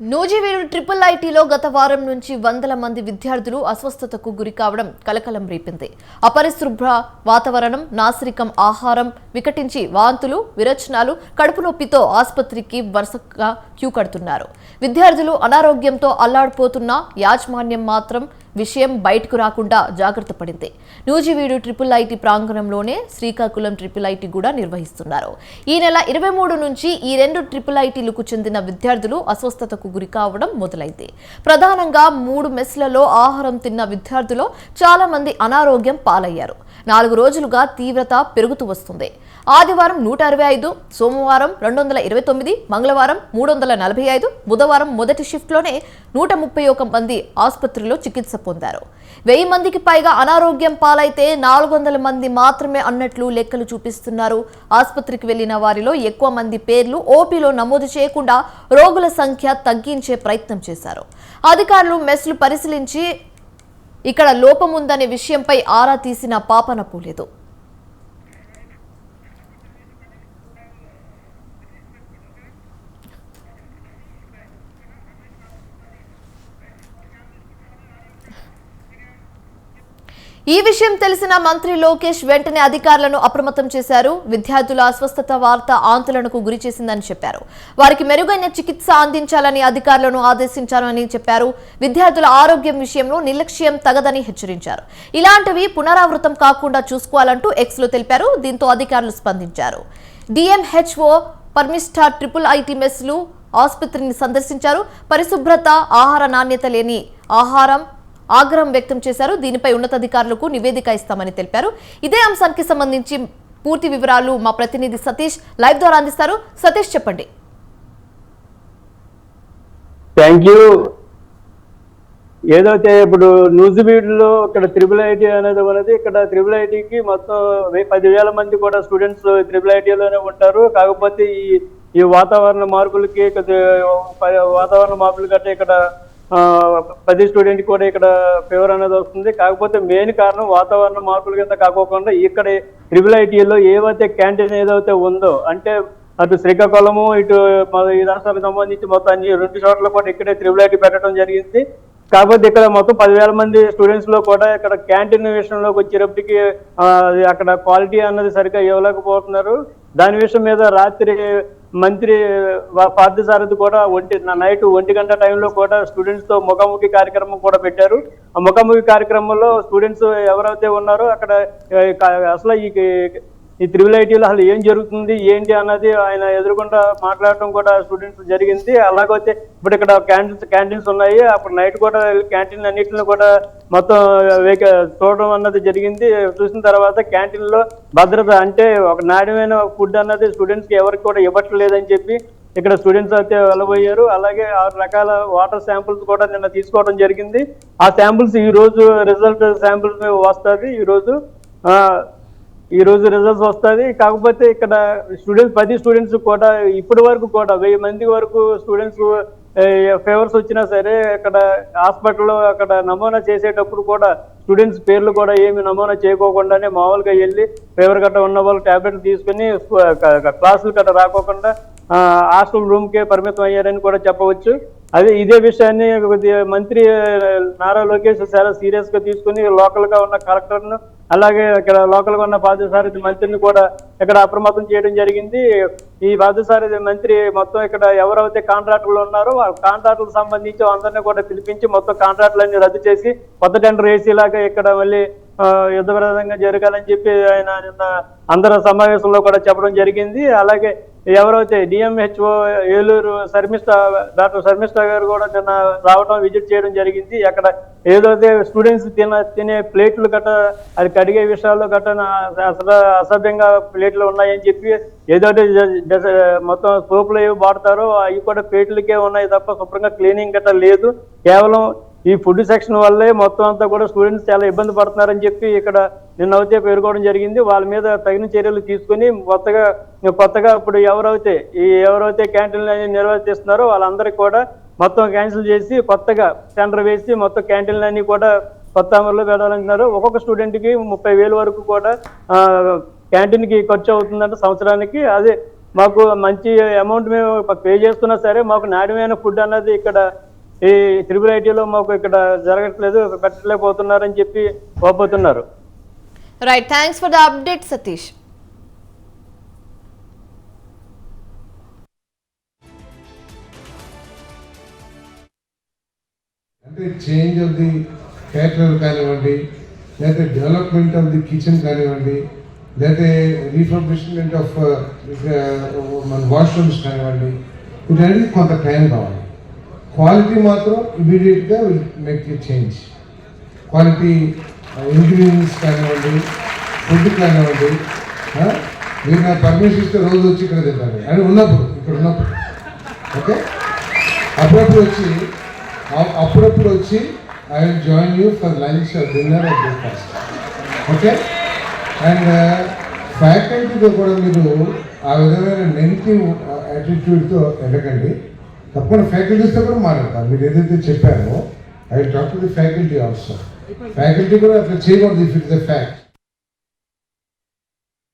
Nuzvid triple ఐటీలో గత వారం నుంచి వందల మంది విద్యార్థులు అస్వస్థతకు గురి కావడం కలకలం రేపింది. అపరిశుభ్ర వాతావరణం నాసిరికం ఆహారం వికటించి వాంతులు విరచనాలు కడుపు నొప్పితో ఆసుపత్రికి వరుసగా క్యూ కడుతున్నారు. విద్యార్థులు అనారోగ్యంతో అల్లాడిపోతున్న యాజమాన్యం మాత్రం విషయం బయటకు రాకుండా జాగ్రత్త పడింది. నూజివీడు ట్రిపుల్ ఐటీ ప్రాంగణంలోనే శ్రీకాకుళం ట్రిపుల్ ఐటీ కూడా నిర్వహిస్తున్నారు. ఈ నెల ఇరవై మూడు నుంచి ఈ రెండు ట్రిపుల్ ఐటీలకు చెందిన విద్యార్థులు అస్వస్థతకు గురి కావడం మొదలైంది. ప్రధానంగా మూడు మెస్లలో ఆహారం తిన్న విద్యార్థులు చాలా మంది అనారోగ్యం పాలయ్యారు. నాలుగు రోజులుగా తీవ్రత పెరుగుతూ వస్తుంది. ఆదివారం నూట అరవై ఐదు సోమవారం రెండు వందల ఇరవై తొమ్మిది మంగళవారం మూడు వందల నలభై ఐదు బుధవారం మొదటి షిఫ్ట్లోనే నూట ముప్పై ఒక మంది ఆసుపత్రిలో చికిత్స పొందారు. వెయ్యి మందికి పైగా అనారోగ్యం పాలైతే నాలుగు వందల మంది మాత్రమే అన్నట్లు లెక్కలు చూపిస్తున్నారు. ఆసుపత్రికి వెళ్ళిన వారిలో ఎక్కువ మంది పేర్లు ఓపీలో నమోదు చేయకుండా రోగుల సంఖ్య తగ్గించే ప్రయత్నం చేశారు. అధికారులు మెస్లు పరిశీలించి ఇక్కడ లోపం ఉందనే విషయంపై ఆరా తీసిన పాపన పోలేదు ఈ విషయం తెలిసిన మంత్రి లోకేష్ వెంటనే అధికారులను అప్రమత్తం చేశారు. విద్యార్థుల అస్వస్థత వార్త ఆందోళనకు గురి చేసిందని చెప్పారు. వారికి మెరుగైన చికిత్స అందించాలని అధికారులను ఆదేశించారని చెప్పారు. విద్యార్థుల ఆరోగ్యం విషయంలో నిర్లక్ష్యం తగదని హెచ్చరించారు. ఇలాంటివి పునరావృతం కాకుండా చూసుకోవాలంటూ ఎక్స్లో తెలిపారు. దీంతో అధికారులు స్పందించారు. డిఎంహెచ్ఓ పర్మిస్టా ట్రిపుల్ ఐటీ మెస్లు ఆసుపత్రిని సందర్శించారు. పరిశుభ్రత ఆహార నాణ్యత లేని ఆహారం ఆగ్రహం వ్యక్తం చేశారు. దీనిపై ఉన్నతాధికారులకు నివేదిక ఇస్తామని తెలిపారు. ఇదే అంశానికి సంబంధించి పూర్తి వివరాలు మా ప్రతినిధి సతీష్ లైవ్ ద్వారా అందిస్తారు. సతీష్ చెప్పండి. థ్యాంక్ యూ ఏదైతే ఇప్పుడు న్యూజిబీడ్లో ఇక్కడ త్రిబుల్ ఐటీ అనేది ఉన్నది ఇక్కడ త్రిబుల్ ఐటీకి మొత్తం పదివేల మంది కూడా స్టూడెంట్స్ త్రిబుల్ ఐటీలోనే ఉంటారు. కాకపోతే ఈ ఈ వాతావరణ మార్పులకి వాతావరణ మార్పులు గట్రా ఇక్కడ ప్రతి స్టూడెంట్ కూడా ఇక్కడ ఫీవర్ అనేది వస్తుంది. కాకపోతే మెయిన్ కారణం వాతావరణ మార్పుల కింద కాకోకుండా ఇక్కడ త్రిబుల్ ఐటీలో ఏవైతే క్యాంటీన్ ఏదైతే ఉందో అంటే అటు శ్రీకాకుళము ఇటు ఈ సంబంధించి మొత్తం అన్ని రెండు చోట్ల కూడా ఇక్కడే త్రిబుల్ ఐటీ పెట్టడం జరిగింది. కాకపోతే ఇక్కడ మొత్తం పదివేల మంది స్టూడెంట్స్లో కూడా ఇక్కడ క్యాంటీన్ విషయంలోకి వచ్చేటప్పటికి అక్కడ క్వాలిటీ అన్నది సరిగ్గా ఇవ్వలేకపోతున్నారు. దాని విషయం మీద రాత్రి మంత్రి వా- పార్థసారథి కూడా ఒంటి నైట్ ఒంటి గంట టైంలో కూడా స్టూడెంట్స్తో ముఖాముఖి కార్యక్రమం కూడా పెట్టారు. ఆ ముఖాముఖి కార్యక్రమంలో స్టూడెంట్స్ ఎవరైతే ఉన్నారో అక్కడ అసలు ఈ ఈ త్రిబుల్ ఐటీలో అసలు ఏం జరుగుతుంది ఏంటి అన్నది ఆయన ఎదురుకుండా మాట్లాడటం కూడా స్టూడెంట్స్ జరిగింది. అలాగైతే ఇప్పుడు ఇక్కడ క్యాంటీన్స్ క్యాంటీన్స్ ఉన్నాయి. అప్పుడు నైట్ కూడా క్యాంటీన్ అన్నింటిని కూడా మొత్తం వేక చూడడం అన్నది జరిగింది. చూసిన తర్వాత క్యాంటీన్లో భద్రత అంటే ఒక నాణ్యమైన ఫుడ్ అన్నది స్టూడెంట్స్కి ఎవరికి కూడా ఇవ్వట్లేదని చెప్పి ఇక్కడ స్టూడెంట్స్ అయితే వెళ్ళబోయారు. అలాగే ఆరు రకాల వాటర్ శాంపుల్స్ కూడా నిన్న తీసుకోవడం జరిగింది. ఆ శాంపుల్స్ ఈ రోజు రిజల్ట్ శాంపుల్స్ వస్తుంది ఈ రోజు ఈ రోజు రిజల్ట్స్ వస్తుంది కాకపోతే ఇక్కడ స్టూడెంట్స్ పది స్టూడెంట్స్ కూడా ఇప్పటి వరకు కూడా వెయ్యి మంది వరకు స్టూడెంట్స్ ఫేవర్స్ వచ్చినా సరే అక్కడ హాస్పిటల్లో అక్కడ నమూనా చేసేటప్పుడు కూడా స్టూడెంట్స్ పేర్లు కూడా ఏమి నమూనా చేయకోకుండానే మామూలుగా వెళ్ళి ఫేవర్ గట్ట ఉన్న వాళ్ళు టాబ్లెట్లు తీసుకుని క్లాసులు గట్ట రాకోకుండా హాస్టల్ రూమ్కే పరిమితం అయ్యారని కూడా చెప్పవచ్చు. అదే ఇదే విషయాన్ని మంత్రి నారా లోకేష్ చాలా సీరియస్గా తీసుకుని లోకల్గా ఉన్న కలెక్టర్ను అలాగే ఇక్కడ లోకల్ ఉన్న పాదసారథి మంత్రిని కూడా ఇక్కడ అప్రమత్తం చేయడం జరిగింది. ఈ పాదసారథి మంత్రి మొత్తం ఇక్కడ ఎవరైతే కాంట్రాక్టర్లు ఉన్నారో ఆ కాంట్రాక్టులకు సంబంధించి అందరినీ కూడా పిలిపించి మొత్తం కాంట్రాక్టులన్నీ రద్దు చేసి కొత్త టెండర్ వేసేలాగా ఇక్కడ మళ్ళీ యుద్ధ యుద్ధప్రదంగా జరగాలని చెప్పి ఆయన నిన్న అందరూ సమావేశంలో కూడా చెప్పడం జరిగింది. అలాగే ఎవరైతే డిఎంహెచ్ఓ ఏలూరు శర్మిష్ఠ డాక్టర్ శర్మిష్ఠ గారు కూడా నిన్న రావడం విజిట్ చేయడం జరిగింది. అక్కడ ఏదైతే స్టూడెంట్స్ తిన తినే ప్లేట్లు గట్ట అది కడిగే విషయాల్లో గట్ట అసలు అసభ్యంగా ప్లేట్లు ఉన్నాయని చెప్పి ఏదైతే మొత్తం సోపులు ఏవి వాడతారో అవి కూడా ప్లేట్లకే ఉన్నాయి తప్ప శుభ్రంగా క్లీనింగ్ గట్ట లేదు. కేవలం ఈ ఫుడ్ సెక్షన్ వల్లే మొత్తం అంతా కూడా స్టూడెంట్స్ చాలా ఇబ్బంది పడుతున్నారని చెప్పి ఇక్కడ నిన్న అయితే పేర్కోవడం జరిగింది. వాళ్ళ మీద తగిన చర్యలు తీసుకుని కొత్తగా కొత్తగా ఇప్పుడు ఎవరైతే ఈ ఎవరైతే క్యాంటీన్లు అనేది నిర్వర్తిస్తున్నారో వాళ్ళందరికీ కూడా మొత్తం క్యాన్సిల్ చేసి కొత్తగా టెండర్ వేసి మొత్తం క్యాంటీన్లు అన్నీ కూడా కొత్త అమలులో పెట్టాలంటున్నారు. ఒక్కొక్క స్టూడెంట్కి ముప్పై వేలు వరకు కూడా క్యాంటీన్కి ఖర్చు అవుతుందంటే సంవత్సరానికి. అదే మాకు మంచి అమౌంట్ మేము పే చేస్తున్నా సరే మాకు నాణ్యమైన ఫుడ్ అన్నది ఇక్కడ ఈ త్రిపుల్ ఐటీలో మాకు ఇక్కడ జరగట్లేదు పెట్టలేకపోతున్నారని చెప్పి పోతున్నారు right thanks for the update Satish అంటే చేంజ్ ఆఫ్ ది క్యాటరర్ కానివ్వండి లేకపోతే డెవలప్మెంట్ ఆఫ్ ది కిచెన్ కానివ్వండి లేకపోతే రీఫర్బిష్మెంట్ ఆఫ్ మన వాష్రూమ్స్ కానివ్వండి వీటన్నిటికి కొంత టైం కావాలి. క్వాలిటీ మాత్రం ఇమీడియట్గా will make a change. Quality ingredients కానివ్వండి ఫుడ్ కానివ్వండి మీరు నాకు పర్మిషన్ ఇస్తే రోజు వచ్చి ఇక్కడ తింటాను అని ఉన్నప్పుడు ఇక్కడ ఉన్నప్పుడు. ఓకే? అప్పుడప్పుడు వచ్చి అప్పుడప్పుడు వచ్చి I will join you for lunch dinner or breakfast okay? And ఫ్యాకల్టీతో కూడా మీరు ఆ విధమైన నెగిటివ్ యాటిట్యూడ్తో ఎదగండి. తప్పకుండా ఫ్యాకల్టీస్తో కూడా మాట్లాడతాను మీరు ఏదైతే చెప్పారో I talk to the faculty also faculty కూడా అట్లా చేయకూడదు ఇఫ్ ఇట్ ద ఫ్యాక్ట్